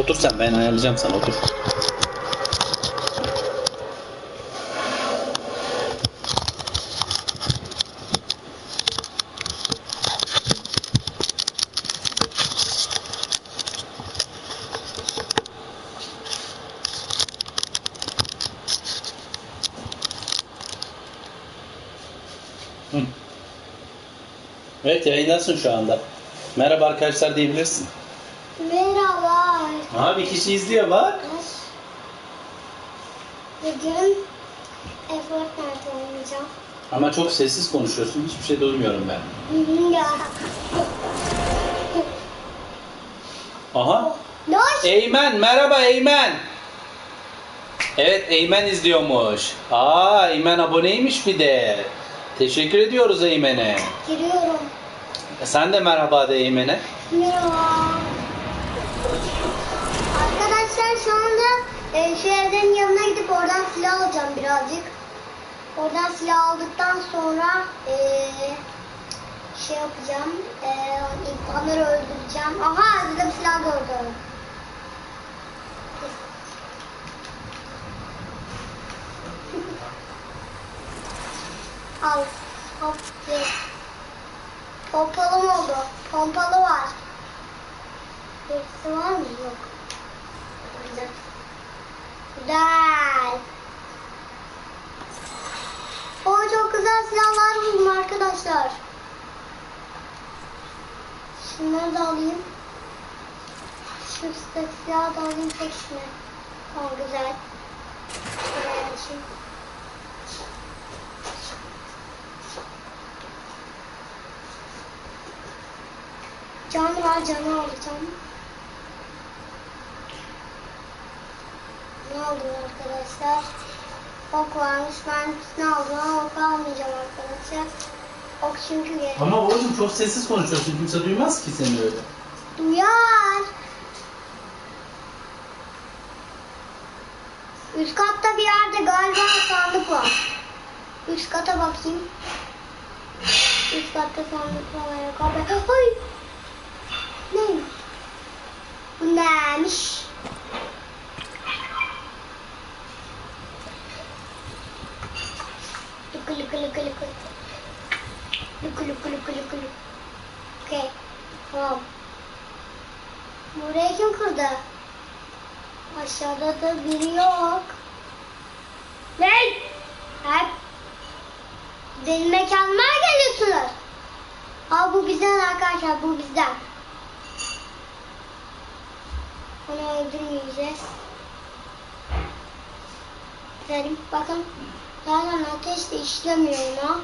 Otur sen ben ayarlayacağım sana otur. Hı. Evet yayındasın şu anda. Merhaba arkadaşlar diyebilirsin. Abi kişi izliyor bak. Bugün Fortnite oynayacağım. Ama çok sessiz konuşuyorsun. Hiçbir şey duymuyorum ben. Ya. Aha. Loş. Eymen merhaba Eymen. Evet Eymen izliyormuş. Aa Eymen aboneymiş bir de. Teşekkür ediyoruz Eymen'e. Giriyorum. E, Sen de merhaba de Eymen'e. Merhaba. Arkadaşlar şu anda e, şu evlerin yanına gidip oradan silah alacağım birazcık. Oradan silah aldıktan sonra e, şey yapacağım. E, insanları öldüreceğim. Aha bir silah gördüm. Al. Hop. Pompalı mı oldu? Pompalı var. Hepsi var mı? Yok. Güzel. Güzel. O çok güzel silahlar buldum arkadaşlar. Şunları da alayım. Şu üstteki silahı da alayım peşine. Tamam güzel. Şuraya açayım. Can var canı alacağım. Ne aldım arkadaşlar? Ok varmış. Ben ne ama ok almayacağım arkadaşlar. Ok çünkü gerek. Ama oğlum çok sessiz konuşuyorsun. Kimse duymaz ki seni öyle. Duyar. Üst katta bir yerde galiba sandık var. Üst kata bakayım. Üst katta sandık var. Ay. Ne? Bu neymiş? Lıkı lıkı lıkı lıkı. Lıkı lıkı lıkı lıkı lıkı. Okey. Tamam. Burayı kim kırdı? Aşağıda da biri yok. Ne? Hep benim mekanıma geliyorsunuz. Aa bu bizden arkadaşlar bu bizden. Onu öldürmeyeceğiz. Gidelim bakın. Zaten ateş de işlemiyor ona.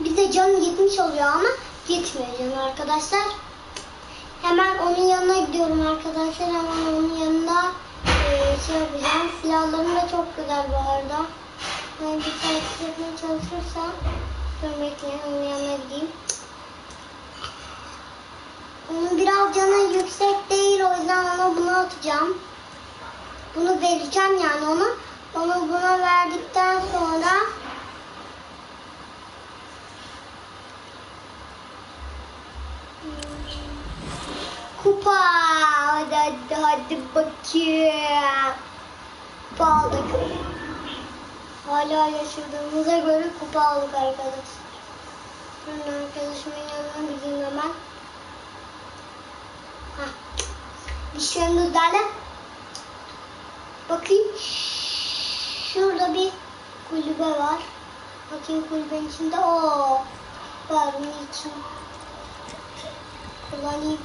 Bize canı gitmiş oluyor ama gitmiyor canı arkadaşlar. Hemen onun yanına gidiyorum arkadaşlar. Hemen onun yanında eee, şey yapacağım. Silahlarım da çok güzel bu arada. Ben bir takip etmeye çalışırsam dur bekleyin onun yanına gideyim. Onun biraz canı yüksek değil o yüzden ona bunu atacağım. Bunu vereceğim yani ona. Onu buna verdikten sonra Kupa. Hadi hadi, hadi bakayım. Kupa aldık. Hala yaşadığımıza göre kupa aldık arkadaş. Ben arkadaşımın yanına gideyim hemen. Hah. Dişlerimizlerle. Bakayım. Şurada bir kulübe var. Bakayım kulübenin içinde. Oo. Var bunun için. Kullanayım.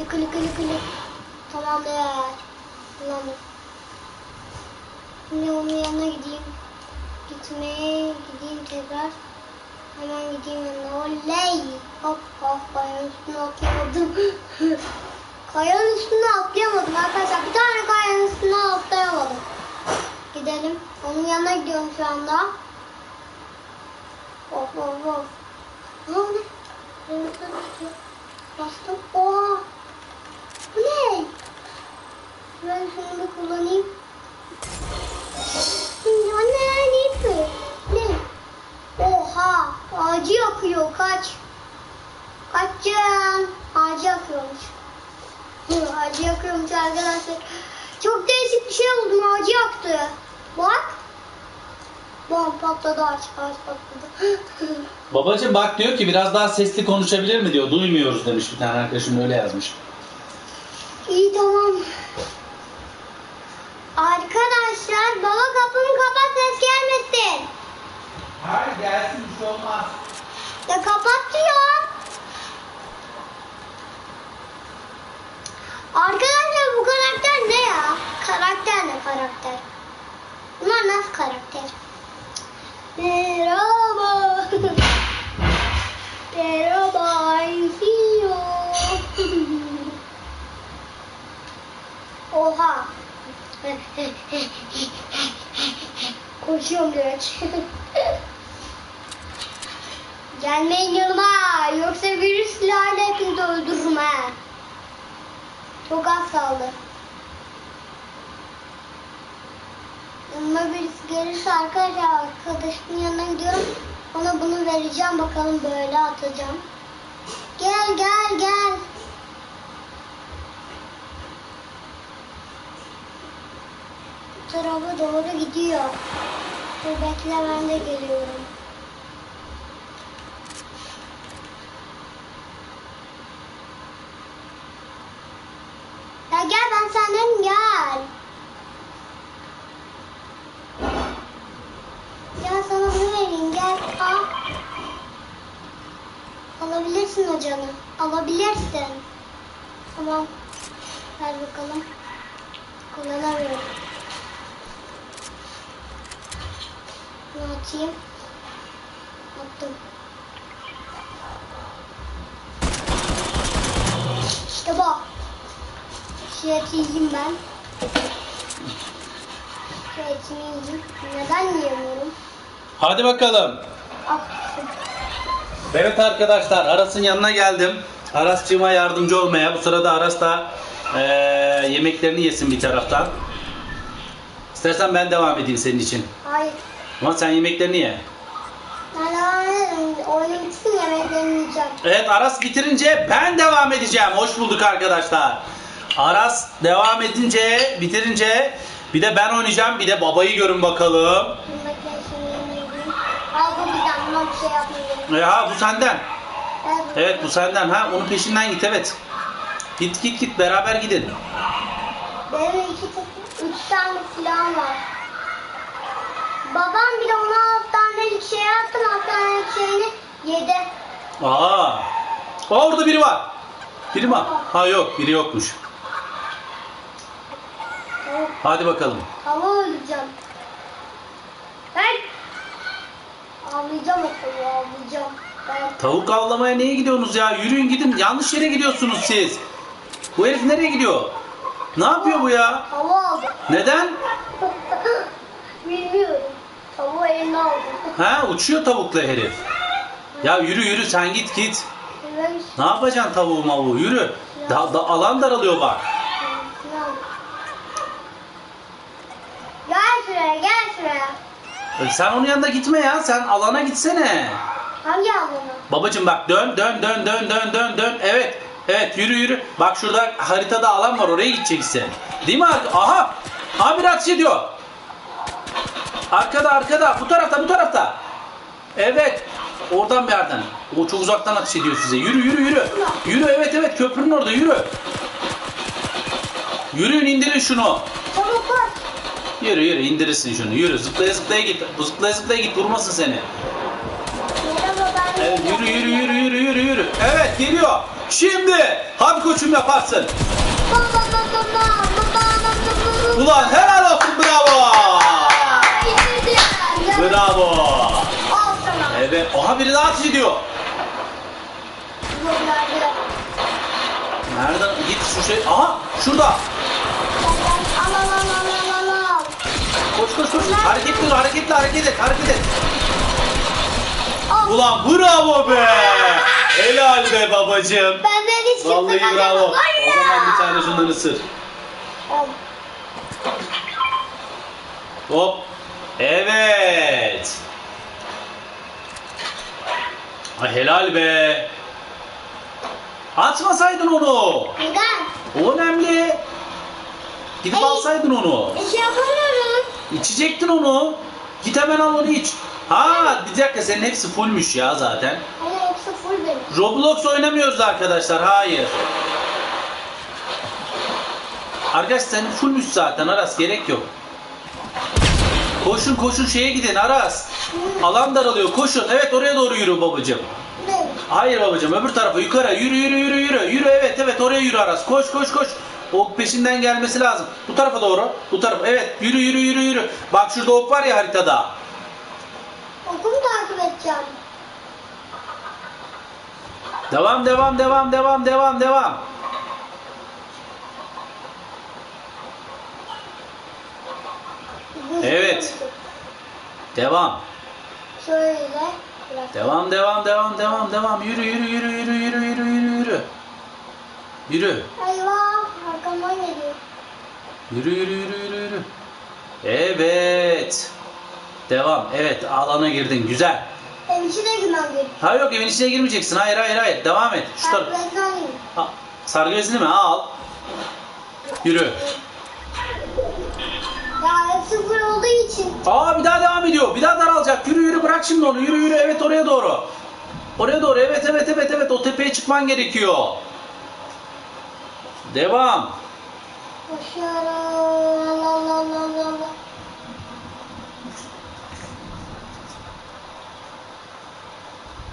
Lıkı lıkı lıkı lık. Tamamdır. Kullandım. Şimdi onun yanına gideyim. Gitmeye gideyim tekrar. Hemen gideyim yanına. Oley. Hop hop kayanın üstüne atlayamadım. kayanın üstüne atlayamadım arkadaşlar. Bir tane kayanın üstüne atlayamadım. Gidelim. Onun yanına gidiyorum şu anda. Hop hop hop. Ne oldu? Bastım. Oha. Bu ne? Ben şunu bir kullanayım. Ya ne? Ne yapıyor? Ne? Oha. Ağacı yakıyor. Kaç. Kaçın. Ağacı Ağacı yakıyormuş arkadaşlar. Çok değişik bir şey oldu. Ağacı yaktı. Bak. Bom patladı ağaç. Ağaç patladı. Babacım bak diyor ki biraz daha sesli konuşabilir mi diyor. Duymuyoruz demiş bir tane arkadaşım öyle yazmış. İyi tamam. Arkadaşlar baba kapımı kapat ses gelmesin. Hayır gelsin bir şey olmaz. Ya kapat diyor. Arkadaşlar bu karakter ne ya? Karakter? Bunlar nasıl karakter? Merhaba. Merhaba. Fio. Oha. Koşuyorum direkt. Gelmeyin yanıma yoksa virüs silahıyla hepinizi öldürürüm ha. Çok az kaldı. Yanıma birisi gelirse arkadaşlar arkadaşımın yanına gidiyorum. Ona bunu vereceğim bakalım böyle atacağım. Gel gel gel. Bu tarafa doğru gidiyor. Bekle ben de geliyorum. Ya gel ben senden gel. Gel sana bunu vereyim gel al. Alabilirsin o canı. Alabilirsin. Tamam. Ver bakalım. Kullanamıyorum. Bunu atayım. Attım. İşte bu. Eti yiyeyim ben. Şu etini yiyeyim. Neden yiyemiyorum? Hadi bakalım. Al. Evet arkadaşlar Aras'ın yanına geldim. Aras'cığıma yardımcı olmaya. Bu sırada Aras da eee, yemeklerini yesin bir taraftan. İstersen ben devam edeyim senin için. Hayır. Ama sen yemeklerini ye. Ben devam ederim. Oyunun bütün yemeklerini yiyeceğim. Evet Aras bitirince ben devam edeceğim. Hoş bulduk arkadaşlar. Aras devam edince, bitirince bir de ben oynayacağım. Bir de babayı görün bakalım. Bekle şimdi. Al bu bizden. Buna bir şey yapmayayım. E, ha bu senden. Evet bu senden ha. Onun peşinden git evet. Git git git beraber gidin. Benim iki, üç tane silahım var. Babam bir de ona alt tanelik şey attım. Alt tanelik şeyini yedi. Aa. Orada biri var. Biri mi? Ha yok biri yokmuş. Hadi bakalım. Hava öleceğim. Ben avlayacağım o tavuğu avlayacağım. Ben Tavuk avlamaya niye gidiyorsunuz ya? Yürüyün gidin. Yanlış yere gidiyorsunuz siz. Bu herif nereye gidiyor? Ne yapıyor bu ya? hava aldım. Neden? Bilmiyorum. Tavuğu eline aldım. Ha uçuyor tavukla herif. Ya yürü yürü sen git git. Evet. Ne yapacaksın tavuğu mavuğu yürü. Da, da, alan daralıyor bak. Gel şuraya gel şuraya. E, Sen onun yanına gitme ya. Sen alana gitsene. Hangi alana? Babacım bak dön dön dön dön dön dön dön. Evet. Evet yürü yürü. Bak şurada haritada alan var oraya gideceksin. Değil mi? Aha. Bir ateş ediyor. Arkada arkada. Bu tarafta bu tarafta. Evet. Oradan bir yerden. O çok uzaktan ateş ediyor size. Yürü yürü yürü. Yürü evet evet köprünün orada yürü. Yürüyün indirin şunu. Çabuk. Yürü yürü indirirsin şunu. Yürü zıplaya zıplaya git. Zıplaya zıplaya git vurmasın seni. Yürü yürü yürü yürü yürü yürü. Evet geliyor. Şimdi hadi koçum yaparsın. Ulan helal olsun bravo. Bravo. Evet oha biri daha. Gönderdi. Nereden git şu şey. Aha şurada. Koş koş koş. Hareketli dur hareketli hareket et hareket et. Ulan bravo be. Helal be babacığım. Benden hiç kimse Vallahi bravo. kaçamaz. O zaman bir tane şundan ısır. Al. Hop. Evet. Ay helal be. Atmasaydın onu. Neden? O önemli. Gidip Ay. alsaydın onu. Bir şey yapamıyorum. İçecektin onu. Git hemen al onu iç. Ha bir dakika senin hepsi fullmüş ya zaten. Ama yoksa full benim. Roblox oynamıyoruz arkadaşlar. Hayır. Arkadaş senin fullmüş zaten Aras gerek yok. Koşun koşun şeye gidin Aras. Alan daralıyor koşun. Evet oraya doğru yürü babacığım. Hayır babacığım öbür tarafa yukarı yürü yürü yürü yürü. Yürü evet evet oraya yürü Aras. Koş koş koş. Ok peşinden gelmesi lazım. Bu tarafa doğru. Bu tarafa. Evet yürü yürü yürü yürü. Bak şurada ok var ya haritada. Okulu takip edeceğim. Devam devam devam devam devam devam. Evet. Devam. Şöyle. Bırak. Devam devam devam devam devam. Yürü yürü yürü yürü yürü yürü yürü yürü. Yürü. Eyvah. Arkamdan geliyor. Yürü yürü yürü yürü yürü. Evet. Devam. Evet alana girdin. Güzel. Ev içine girmem gerekiyor. Ha yok evin içine girmeyeceksin. Hayır hayır hayır. Devam et. Şu. Ha, Sargı bezini mi? Al. Yürü. Ya sıfır olduğu için. Aa bir daha devam ediyor. Bir daha daralacak. Yürü yürü bırak şimdi onu. Yürü yürü. Evet oraya doğru. Oraya doğru. Evet evet evet evet. O tepeye çıkman gerekiyor. Devam. Koşuyorum. Allah Allah Allah Allah. Allah.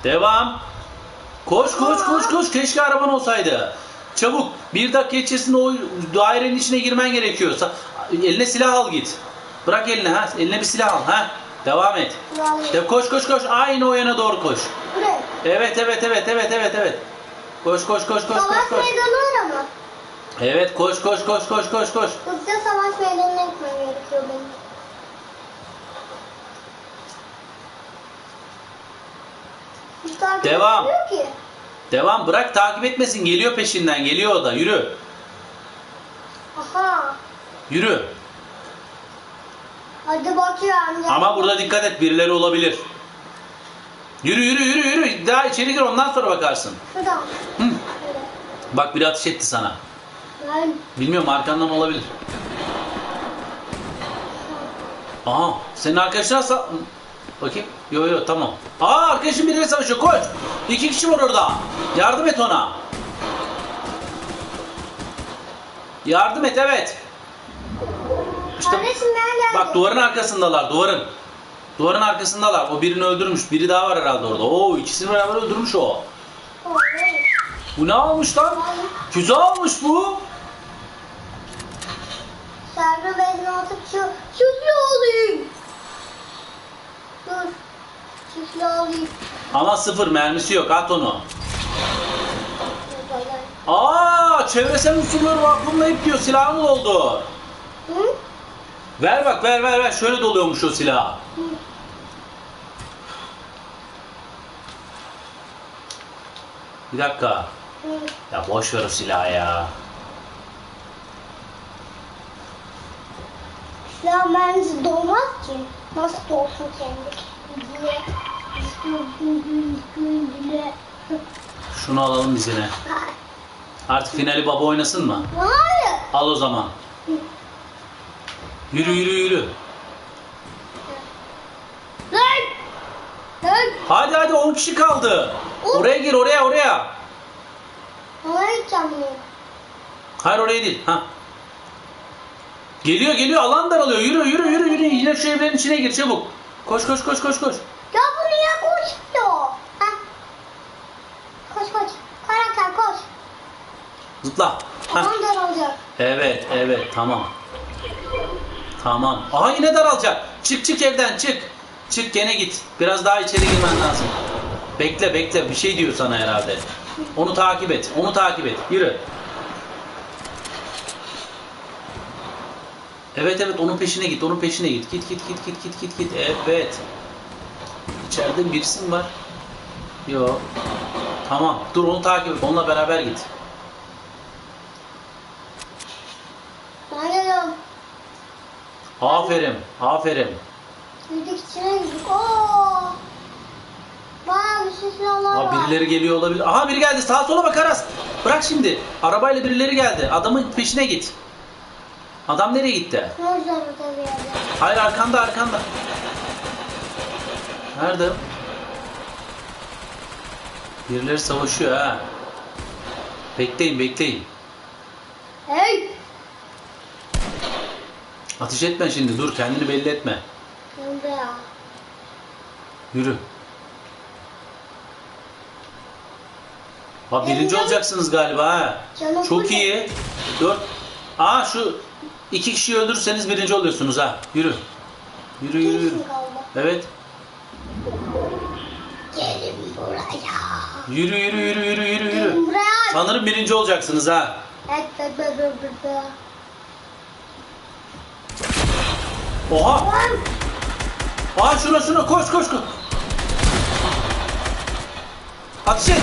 Devam. Koş koş koş koş. Keşke araban olsaydı. Çabuk. Bir dakika içerisinde o dairenin içine girmen gerekiyor. Eline silah al git. Bırak eline ha. Eline bir silah al ha. Devam et. De koş koş koş. Aynı o yana doğru koş. Evet evet evet evet evet evet. Koş koş koş koş koş Savaş koş. meydanı var ama. Evet koş koş koş koş koş koş. Yoksa savaş meydanına gitmem gerekiyor benim. Hiç takip Devam. etmiyor ki. Devam bırak takip etmesin. Geliyor peşinden. Geliyor o da. Yürü. Aha. Yürü. Hadi bakıyorum. Ama burada dikkat et. Birileri olabilir. Yürü yürü yürü yürü. Daha içeri gir ondan sonra bakarsın. Şuradan. Hı. Bak biri ateş etti sana. Ben Bilmiyorum arkandan olabilir. Aha senin arkadaşına sa... Bakayım. Yo yo tamam. Aa arkadaşın biriyle savaşıyor koş. İki kişi var orada. Yardım et ona. Yardım et evet. İşte ben bak duvarın arkasındalar duvarın. Duvarın arkasındalar. O birini öldürmüş. Biri daha var herhalde orada. Oo ikisini beraber öldürmüş o. Bu ne almış lan? Füze almış bu. Serve bezini atıp şu süslü olayım. Dur. Ama sıfır mermisi yok. At onu. Aa, çevresel unsurları vakumlayıp diyor. Silahın oldu. Hı? Ver bak, ver ver ver. Şöyle doluyormuş o silah. Hı. Bir dakika. Hı. Ya boş ver o silahı ya. Ya mermisi dolmaz ki. Nasıl dolsun kendi? Diye. Şunu alalım biz yine. Artık finali baba oynasın mı? Hayır. Al o zaman. Yürü yürü yürü. Lan. Lan. Hadi hadi 10 kişi kaldı. On. Oraya gir oraya oraya. Nereye gideceğim? Hayır oraya değil. Ha. Geliyor geliyor alan daralıyor. Yürü yürü yürü yürü. Yine şu evlerin içine gir çabuk. Koş koş koş koş koş. Ya bu niye koşuyor? Ha? Koş koş. Karakter koş. Zıpla. Tamam daralacak. Evet, evet, tamam. Tamam. Aha yine daralacak. Çık çık evden çık. Çık gene git. Biraz daha içeri girmen lazım. Bekle bekle bir şey diyor sana herhalde. Onu takip et. Onu takip et. Yürü. Evet evet onun peşine git. Onun peşine git. Git git git git git git git. Evet. İçeride birisi mi var? Yok. Tamam. Dur onu takip et. Onunla beraber git. Geliyorum. Aferin. Aferin. Şey Aa, birileri geliyor olabilir. Aha biri geldi. Sağa sola bak Aras. Bırak şimdi. Arabayla birileri geldi. Adamın peşine git. Adam nereye gitti? Hayır arkanda arkanda. Nerede? Birileri savaşıyor ha. Bekleyin bekleyin. Hey! Ateş etme şimdi dur kendini belli etme. Yürü. Ha birinci olacaksınız galiba ha. Çok iyi. Dört. Aa şu iki kişiyi öldürürseniz birinci oluyorsunuz ha. Yürü. Yürü yürü yürü. Evet. Gelin buraya. Yürü yürü yürü yürü yürü yürü. Sanırım birinci olacaksınız ha. Oha. Aa şuna şuna koş koş koş. Ateş et.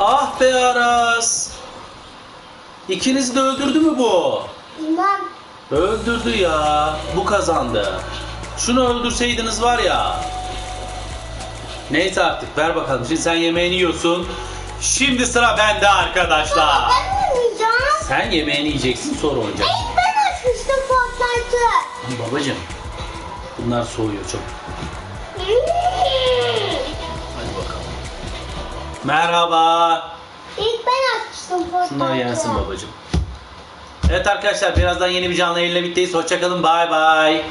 Ah be Aras. İkinizi de öldürdü mü bu? Bilmem. Öldürdü ya. Bu kazandı. Şunu öldürseydiniz var ya. Neyse artık ver bakalım. Şimdi sen yemeğini yiyorsun. Şimdi sıra bende Baba arkadaşlar. ben oynayacağım. Sen yemeğini yiyeceksin sonra oynayacaksın. İlk ben açmıştım Fortnite'ı. Babacım bunlar soğuyor çok. Hadi bakalım. Merhaba. Şunlar yensin babacım. Evet arkadaşlar birazdan yeni bir canlı yayınla birlikteyiz. Hoşçakalın. Bay bay.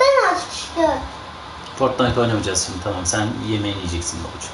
Ben açmıştım. Fortnite oynamayacağız şimdi tamam. Sen yemeğini yiyeceksin babacım.